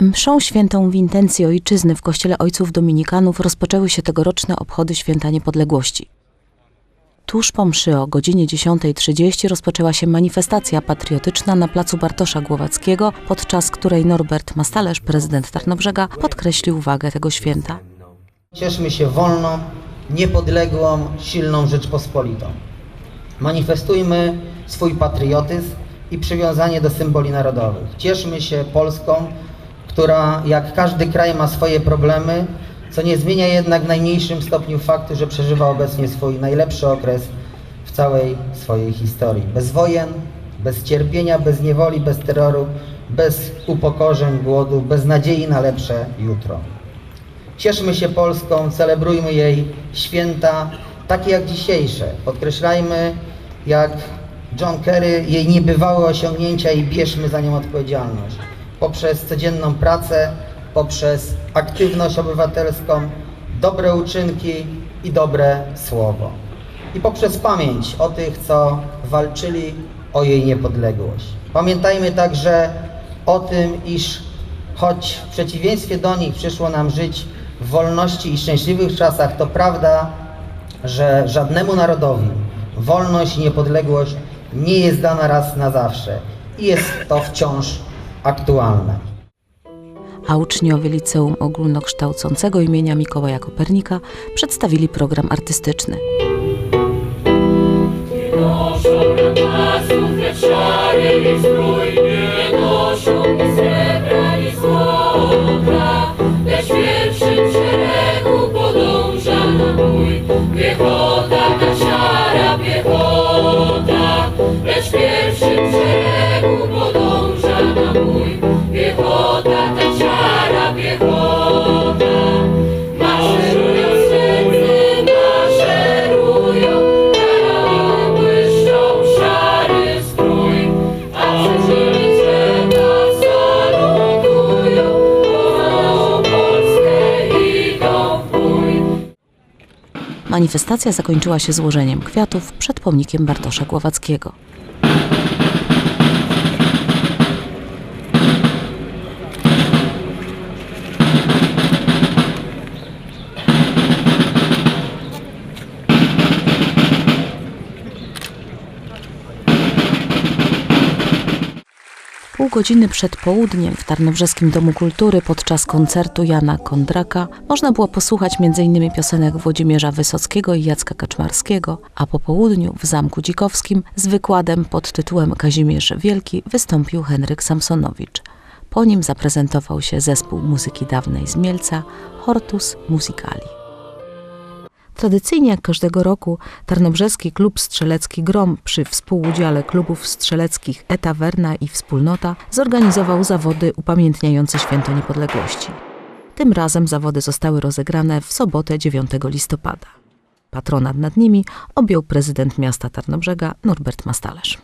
Mszą świętą w intencji ojczyzny w kościele ojców dominikanów rozpoczęły się tegoroczne obchody święta niepodległości. Tuż po mszy o godzinie 10.30 rozpoczęła się manifestacja patriotyczna na placu Bartosza Głowackiego, podczas której Norbert Mastalerz, prezydent Tarnobrzega, podkreślił wagę tego święta. Cieszmy się wolną, niepodległą, silną Rzeczpospolitą. Manifestujmy swój patriotyzm i przywiązanie do symboli narodowych. Cieszmy się Polską, która jak każdy kraj ma swoje problemy, co nie zmienia jednak w najmniejszym stopniu faktu, że przeżywa obecnie swój najlepszy okres w całej swojej historii. Bez wojen, bez cierpienia, bez niewoli, bez terroru, bez upokorzeń, głodu, bez nadziei na lepsze jutro. Cieszmy się Polską, celebrujmy jej święta, takie jak dzisiejsze. Podkreślajmy, jak John Kerry, jej niebywałe osiągnięcia i bierzmy za nią odpowiedzialność. Poprzez codzienną pracę, poprzez aktywność obywatelską, dobre uczynki i dobre słowo. I poprzez pamięć o tych, co walczyli o jej niepodległość. Pamiętajmy także o tym, iż choć w przeciwieństwie do nich przyszło nam żyć w wolności i szczęśliwych czasach, to prawda, że żadnemu narodowi wolność i niepodległość nie jest dana raz na zawsze i jest to wciąż aktualne. A uczniowie Liceum Ogólnokształcącego imienia Mikołaja Kopernika przedstawili program artystyczny. Noszą szary i noszą srebra, złota, lecz pierwszym szeregu podąża na Manifestacja zakończyła się złożeniem kwiatów przed pomnikiem Bartosza Głowackiego. Pół godziny przed południem w Tarnobrzeskim Domu Kultury podczas koncertu Jana Kondraka można było posłuchać m.in. piosenek Włodzimierza Wysockiego i Jacka Kaczmarskiego, a po południu w Zamku Dzikowskim z wykładem pod tytułem Kazimierz Wielki wystąpił Henryk Samsonowicz. Po nim zaprezentował się zespół muzyki dawnej z Mielca Hortus Musicali. Tradycyjnie jak każdego roku Tarnobrzeski Klub Strzelecki Grom przy współudziale klubów strzeleckich Etawerna i Wspólnota zorganizował zawody upamiętniające Święto Niepodległości. Tym razem zawody zostały rozegrane w sobotę 9 listopada. Patronat nad nimi objął prezydent miasta Tarnobrzega Norbert Mastalerz.